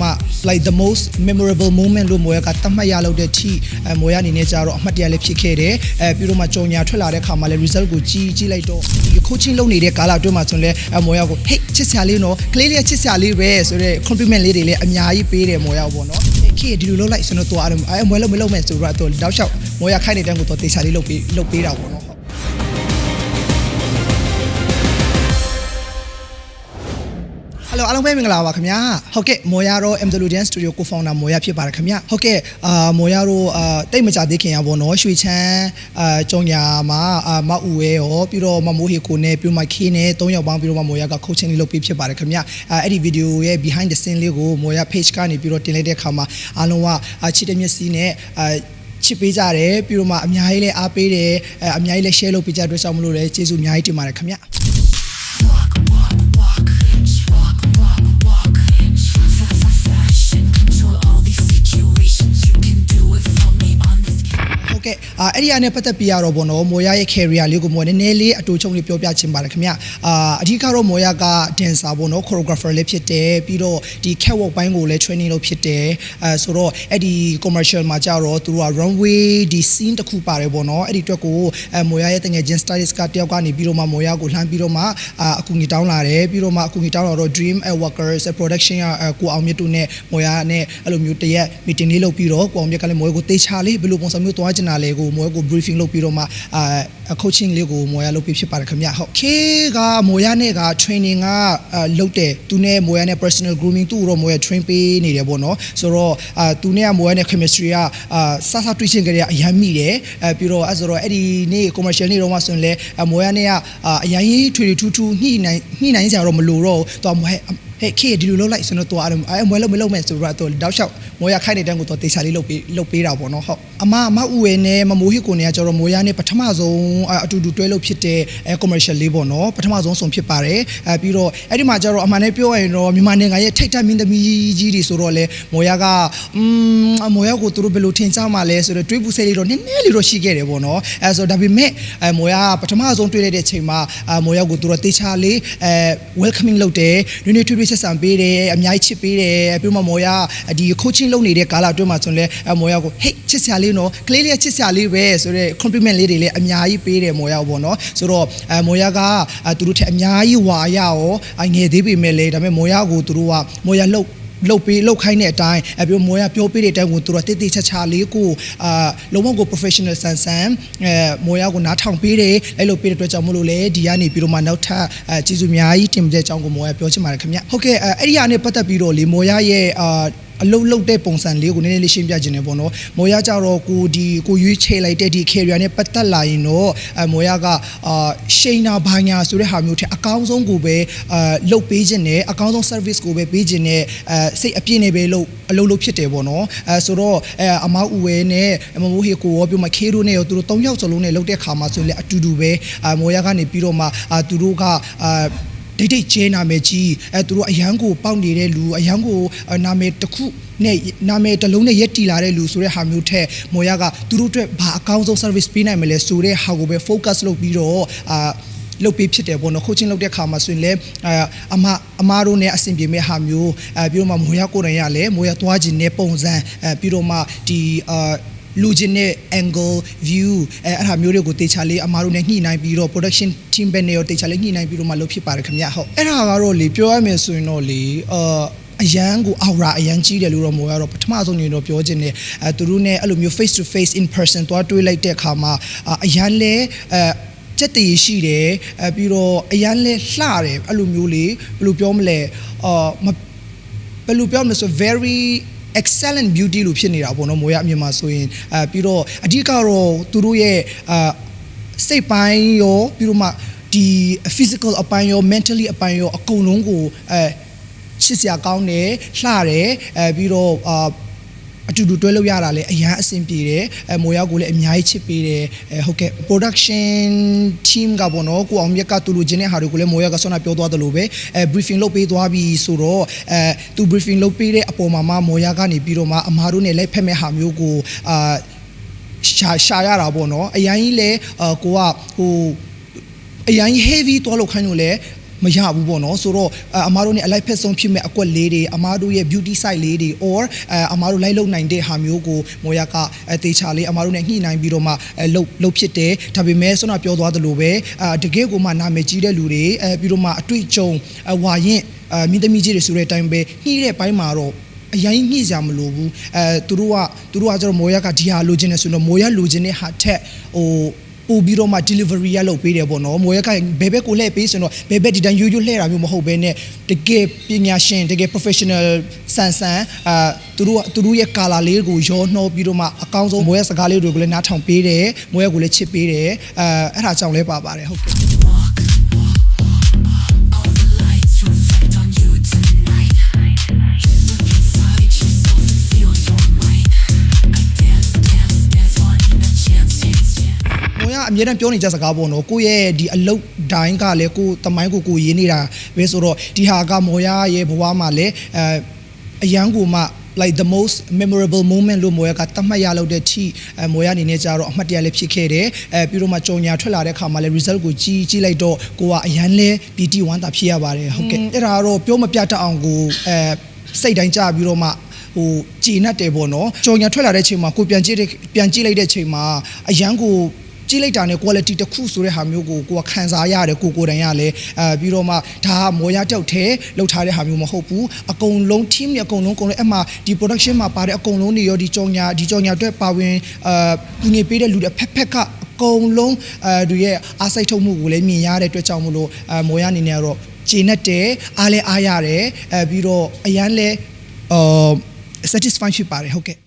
မှ like the most memorable moment လို့မိုရကတတ်မှတ်ရလို့တဲ့ ठी အဲမိုရအနေနဲ့ကြတော့အမှတ်တရလည်းဖြစ်ခဲ့တယ်အဲပြီးတော့မှကြော်ညာထွက်လာတဲ့ခါမှာလည်း result ကိုကြီးကြီးလိုက်တော့ဒီ coaching လုပ်နေတဲ့ကာလအတွင်းမှာဆိုရင်လည်းအဲမိုရကို hey ချစ်စရာလေးနော်ကလေးလေးကချစ်စရာလေးပဲဆိုတော့ compliment လေးတွေလည်းအများကြီးပေးတယ်မိုရပေါ့နော်ခေဒီလိုလုပ်လိုက်ဆိုတော့တော့အဲမွဲလို့မလုပ်မဲ့ဆိုတော့တော့တောက်လျှောက်မိုရခိုင်းနေတဲ့ကိုတော့တေချာလေးလုပ်ပေးလုပ်ပေးတာပေါ့နော် ဟယ်လိုအားလုံးပဲမင်္ဂလာပါခင်ဗျာဟုတ်ကဲ့မော်ရတော့ MWDN Studio Co-founder မော်ရဖြစ်ပါတယ်ခင်ဗျာဟုတ်ကဲ့အာမော်ရတော့အာတိတ်မကြသေးခင်ရပါတော့ရွှေချမ်းအာကြောင်ညာမှာအာမအူဝဲရောပြီးတော့မမိုးဟီကိုနဲ့ပြီးတော့မခင်းနဲ့၃ယောက်ပေါင်းပြီးတော့မော်ရက coaching လေးလုပ်ပေးဖြစ်ပါတယ်ခင်ဗျာအာအဲ့ဒီဗီဒီယိုရဲ့ behind the scene လေးကိုမော်ရ page ကနေပြီးတော့တင်လိုက်တဲ့အခါမှာအားလုံးကအာချစ်တဲ့မျက်စိနဲ့အာချစ်ပေးကြတယ်ပြီးတော့မှအများကြီးလည်းအားပေးတယ်အဲအများကြီးလည်း share လုပ်ပေးကြတဲ့အတွက်ကြောင့်မလို့လည်းကျေးဇူးအများကြီးတင်ပါတယ်ခင်ဗျာ အာအဲ့ဒီအနေနဲ့ပတ်သက်ပြီးရတော့ဗောနော်မော်ရရဲ့ career လေးကိုမော်နည်းနည်းလေးအတူချုံလေးပြောပြချင်ပါတယ်ခင်ဗျအာအဓိကတော့မော်ရက dancer ဗောနော် choreographer လေးဖြစ်တယ်ပြီးတော့ဒီ catwalk ဘိုင်းကိုလည်း training လုပ်ဖြစ်တယ်အဲဆိုတော့အဲ့ဒီ commercial မှာကြတော့သူတို့က runway ဒီ scene တစ်ခုပါတယ်ဗောနော်အဲ့ဒီအတွက်ကိုအဲမော်ရရဲ့တငယ်ချင်း stylist ကတယောက်ကနေပြီးတော့မှမော်ရကိုလှမ်းပြီးတော့မှအာအကူအညီတောင်းလာတယ်ပြီးတော့မှအကူအညီတောင်းလာတော့ dream workers production ကကိုအောင်မြတ်တို့နဲ့မော်ရနဲ့အဲ့လိုမျိုးတရက် meeting လေးလုပ်ပြီးတော့ကိုအောင်မြတ်ကလည်းမော်ရကိုတေချာလေးဘယ်လိုပုံစံမျိုးသွားချင်တာလဲကိုမော်ရကို briefing လုပ်ပြီးတော့မှအာ coaching လေးကိုမော်ရလုပ်ပြီးဖြစ်ပါတယ်ခင်ဗျဟုတ် K ကမော်ရနဲ့က training ကလုပ်တယ်သူနဲ့မော်ရနဲ့ personal grooming သူ့တော့မော်ရ train ပေးနေတယ်ပေါ့နော်ဆိုတော့အာသူနဲ့ကမော်ရနဲ့ chemistry ကအာစစတွေ့ချင်းကြတဲ့အရန်မိတယ်အဲပြီးတော့အဲဆိုတော့အဲ့ဒီနေ့ commercial နေ့တော့မှဆိုရင်လည်းမော်ရနဲ့ကအရန်ကြီးထွေထွေထူးထူးညှိနိုင်ညှိနိုင်ကြတော့မလို့တော့တော့မော် ဟဲ့ဟဲ့ခေဒီလိုလုပ်လိုက်ဆိုတော့တော့အဲမွဲလို့မလုပ်မဲ့ဆိုတော့တော့တောက်လျှောက်မော်ရခိုင်းနေတဲ့ကိုတော့တေချာလေးလုပ်ပေးလုပ်ပေးတာပေါ့နော်ဟုတ်အမအမဦးဝဲနဲ့မမိုးဟစ်ကိုနဲ့ကကျတော့မိုးရနဲ့ပထမဆုံးအတူတူတွဲလို့ဖြစ်တဲ့အဲ commercial လေးပေါ့နော်ပထမဆုံးဆုံးဖြစ်ပါတယ်အဲပြီးတော့အဲ့ဒီမှာကျတော့အမှန်နဲ့ပြောရရင်တော့မြန်မာနိုင်ငံရဲ့ထိတ်တက်မင်းသမီးကြီးတွေဆိုတော့လေမိုးရကအမ်မိုးရကိုသူတို့ဘယ်လိုထင်ကြမှာလဲဆိုတော့တွေးပူဆဲလေးတော့နည်းနည်းလေးတော့ရှိခဲ့တယ်ပေါ့နော်အဲဆိုဒါပေမဲ့အဲမိုးရကပထမဆုံးတွေ့လိုက်တဲ့အချိန်မှာအမိုးရကိုသူတို့တေချာလေးအဲ welcoming လုပ်တယ်နွေးနွေးထွေးထွေးဆက်ဆံပေးတယ်အများကြီးချစ်ပေးတယ်ပြီးမှမိုးရဒီ coaching လုပ်နေတဲ့ကာလအတွင်းမှာဆိုရင်လည်းမော်ရကို hey ချစ်စရာလေးနော်ကလေးလေးကချစ်စရာလေးပဲဆိုတော့ compliment လေးတွေလည်းအများကြီးပေးတယ်မော်ရပေါ့နော်ဆိုတော့အဲမော်ရကသူတို့ထက်အများကြီးဝါရရောငယ်သေးပေမဲ့လည်းဒါပေမဲ့မော်ရကိုသူတို့ကမော်ရလှုပ် လုတ်ပေးလုတ်ခိုင်းတဲ့အတိုင်းအပြောမောရပြောပေးတဲ့အတိုင်းကိုသူတို့တိတိချာချာလေးကိုအာလုံးဝကို professional ဆန်ဆန်အဲမောရကိုနားထောင်ပေးတယ်အဲ့လိုပေးတဲ့အတွက်ကြောင့်မလို့လေဒီကနေပြီးတော့မှနောက်ထပ်အဲကျေးဇူးအများကြီးတင်ပြတဲ့အကြောင်းကိုမောရပြောချင်ပါတယ်ခင်ဗျဟုတ်ကဲ့အဲ့ဒီကနေပတ်သက်ပြီးတော့လေမောရရဲ့အာ အလုတ်လုတ်တဲ့ပုံစံလေးကိုနည်းနည်းလေးရှင်းပြခြင်းနေပေါ့နော်မော်ရကြတော့ကိုဒီကိုရွေးချယ်လိုက်တဲ့ဒီ career နဲ့ပတ်သက်လာရင်တော့အမော်ရကအာရှိန်နာဘာညာဆိုတဲ့ဟာမျိုးထဲအကောင်းဆုံးကိုပဲအာလုတ်ပေးခြင်းနဲ့အကောင်းဆုံး service ကိုပဲပေးခြင်းနဲ့အဲစိတ်အပြည့်နဲ့ပဲလုတ်အလုတ်လုတ်ဖြစ်တယ်ပေါ့နော်အဲဆိုတော့အဲအမောက်ဦးဝဲနဲ့မမိုးဟေကိုရောပြီးမှခေးတို့နဲ့ရောသူတို့၃ယောက်စလုံးနဲ့လုတ်တဲ့ခါမှာဆိုရင်လည်းအတူတူပဲအမော်ရကနေပြီးတော့မှအာသူတို့ကအာ ဒိတ်ဒိတ်ကျဲနာမည်ကြီးအဲသူတို့အရန်ကိုပေါက်နေတဲ့လူအရန်ကိုနာမည်တစ်ခုနဲ့နာမည်တစ်လုံးနဲ့ရက်တီလာတဲ့လူဆိုတဲ့ဟာမျိုးထက်မော်ရကသူတို့အတွက်ဘာအကောင်းဆုံး service ပေးနိုင်မလဲဆိုတဲ့ဟာကိုပဲ focus လုပ်ပြီးတော့အာလုတ်ပေးဖြစ်တယ်ပေါ့နော် coaching လုပ်တဲ့ခါမှာဆိုရင်လည်းအမအမားတို့နဲ့အဆင်ပြေမဲ့ဟာမျိုးအဲပြီးတော့မှမိုးရကိုယ်တိုင်ရလည်းမိုးရသွားခြင်းနဲ့ပုံစံအဲပြီးတော့မှဒီအာ လူချင်းတဲ့ angle view အဲအဲ့ဒါမျိုးတွေကိုတေချာလေးအမားတို့နဲ့ညှိနှိုင်းပြီးတော့ production team ဘက်နဲ့ရောတေချာလေးညှိနှိုင်းပြီးတော့မှလုပ်ဖြစ်ပါတယ်ခင်ဗျဟုတ်အဲ့ဒါကတော့လေပြောရမယ်ဆိုရင်တော့လေအာအရန်ကိုအော်ရာအရန်ကြီးတယ်လို့တော့မို့ရတော့ပထမဆုံးနေတော့ပြောချင်တယ်အဲသူတို့ ਨੇ အဲ့လိုမျိုး face to face in person သွားတွေ့လိုက်တဲ့အခါမှာအရန်လဲအဲစက်တည်ရှိတယ်အဲပြီးတော့အရန်လဲလှတယ်အဲ့လိုမျိုးလေးဘယ်လိုပြောမလဲအာဘယ်လိုပြောမလဲဆို very excellent beauty လို့ဖြစ်နေတာပေါ့နော်မိုးရအမြင်မှာဆိုရင်အဲပြီးတော့အဓိကတော့သူတို့ရဲ့အာစိတ်ပိုင်းရောပြီးတော့မှဒီ physical အပိုင်းရော mentally အပိုင်းရောအကုန်လုံးကိုအဲချစ်စရာကောင်းတယ်လှတယ်အဲပြီးတော့အာ အတူတူတွဲလို့ရတာလည်းအရန်အဆင်ပြေတယ်အဲမိုးရောက်ကိုလည်းအများကြီးချစ်ပေးတယ်အဲဟုတ်ကဲ့ production team ကပေါ့နော်ကိုအောင်မြက်ကတူလူချင်းတဲ့ဟာတွေကိုလည်းမိုးရောက်ကဆွမ်းနာပြောသွားသလိုပဲအဲ briefing လုပ်ပေးသွားပြီဆိုတော့အဲသူ briefing လုပ်ပေးတဲ့အပေါ်မှာမှမိုးရကနေပြီးတော့မှအမားတို့နဲ့လိုက်ဖက်မဲ့ဟာမျိုးကိုအာရှာရှာရတာပေါ့နော်အရင်ကြီးလဲအာကိုကဟိုအရင် heavy သွားလို့ခိုင်းလို့လဲ မရဘူးပေါ့နော်ဆိုတော့အဲအမားတို့ ਨੇ အလိုက်ဖက်ဆုံးဖြစ်မဲ့အကွက်လေးတွေအမားတို့ရဲ့ beauty site လေးတွေ or အဲအမားတို့လိုက်လုံနိုင်တဲ့ဟာမျိုးကိုမော်ရကအဲတေချာလေးအမားတို့ ਨੇ ညှိနှိုင်းပြီးတော့မှအဲလှုပ်လှုပ်ဖြစ်တယ်ဒါပေမဲ့ဆွမ်းနာပြောသွားသလိုပဲအာတကယ်ကိုမှနာမည်ကြီးတဲ့လူတွေအဲပြီးတော့မှအတွေ့အကြုံအဝါရင်အမြင့်သမီးကြီးတွေဆိုတဲ့အတိုင်းပဲညှိတဲ့ဘိုင်းမှာတော့အရင်ညှိစရာမလိုဘူးအဲသူတို့ကသူတို့ကကျတော့မော်ရကဒီဟာလိုချင်တယ်ဆိုတော့မော်ရလိုချင်တဲ့ဟာထက်ဟို ပို့ပြီးတော့မှ delivery ရလုပ်ပေးတယ်ပေါ့နော်မော်ရကဘယ်ဘက်ကိုလှည့်ပေးဆိုတော့ဘယ်ဘက်ဒီတိုင်းယူယူလှည့်တာမျိုးမဟုတ်ဘဲနဲ့တကယ်ပညာရှင်တကယ် professional ဆန်ဆန်အာသူတို့ကသူတို့ရဲ့ color လေးကိုရောနှောပြီးတော့မှအကောင်းဆုံးမော်ရစကားလေးတွေကိုလည်းနားထောင်ပေးတယ်မော်ရကိုလည်းချစ်ပေးတယ်အဲအဲ့ဒါကြောင့်လဲပါပါတယ်ဟုတ်ကဲ့ မောင်ရအမြဲတမ်းပြောနေကြစကားပေါ့နော်ကိုယ့်ရဲ့ဒီအလုတ်တိုင်းကလည်းကိုယ်တမိုင်းကိုကိုယ်ရေးနေတာပဲဆိုတော့ဒီဟာကမော်ရရဲ့ဘဝမှာလည်းအဲအရန်ကိုမှ like the most memorable moment လို့မော်ရကတတ်မှတ်ရလို့တဲ့ ठी အဲမော်ရအနေနဲ့ကြတော့အမှတ်တရလည်းဖြစ်ခဲ့တယ်အဲပြီးတော့မှကြော်ညာထွက်လာတဲ့ခါမှာလည်း result ကိုကြီးကြီးလိုက်တော့ကိုကအရန်လဲ BT 1တာဖြစ်ရပါတယ်ဟုတ်ကဲ့အဲ့ဒါကတော့ပြောမပြတတ်အောင်ကိုအဲစိတ်တိုင်းကြပြီးတော့မှဟိုကြည်နပ်တယ်ပေါ့နော်ကြော်ညာထွက်လာတဲ့ချိန်မှာကိုပြန်ကြည့်တဲ့ပြန်ကြည့်လိုက်တဲ့ချိန်မှာအရန်ကို ကြည့်လိုက်တာနဲ့ quality တစ်ခုဆိုတဲ့ဟာမျိုးကိုကိုကခံစားရတယ်ကိုကိုယ်တိုင်ရလဲအဲပြီးတော့မှဒါကမော်ရတောက်ထဲလောက်ထားတဲ့ဟာမျိုးမဟုတ်ဘူးအကုန်လုံး team တွေအကုန်လုံးအကုန်လုံးအဲ့မှာဒီ production မှာပါတဲ့အကုန်လုံးတွေရောဒီကြော်ညာဒီကြော်ညာအတွက်ပါဝင်အဲငွေပေးတဲ့လူတွေဖက်ဖက်ကအကုန်လုံးအဲသူရဲ့အားစိတ်ထုတ်မှုကိုလည်းမြင်ရတဲ့အတွက်ကြောင့်မလို့အဲမော်ရအနေနဲ့ကတော့ဂျင်းနဲ့တယ်အားလဲအားရတယ်အဲပြီးတော့အရန်လဲအာ satisfy ဖြစ်ပါတယ်ဟုတ်ကဲ့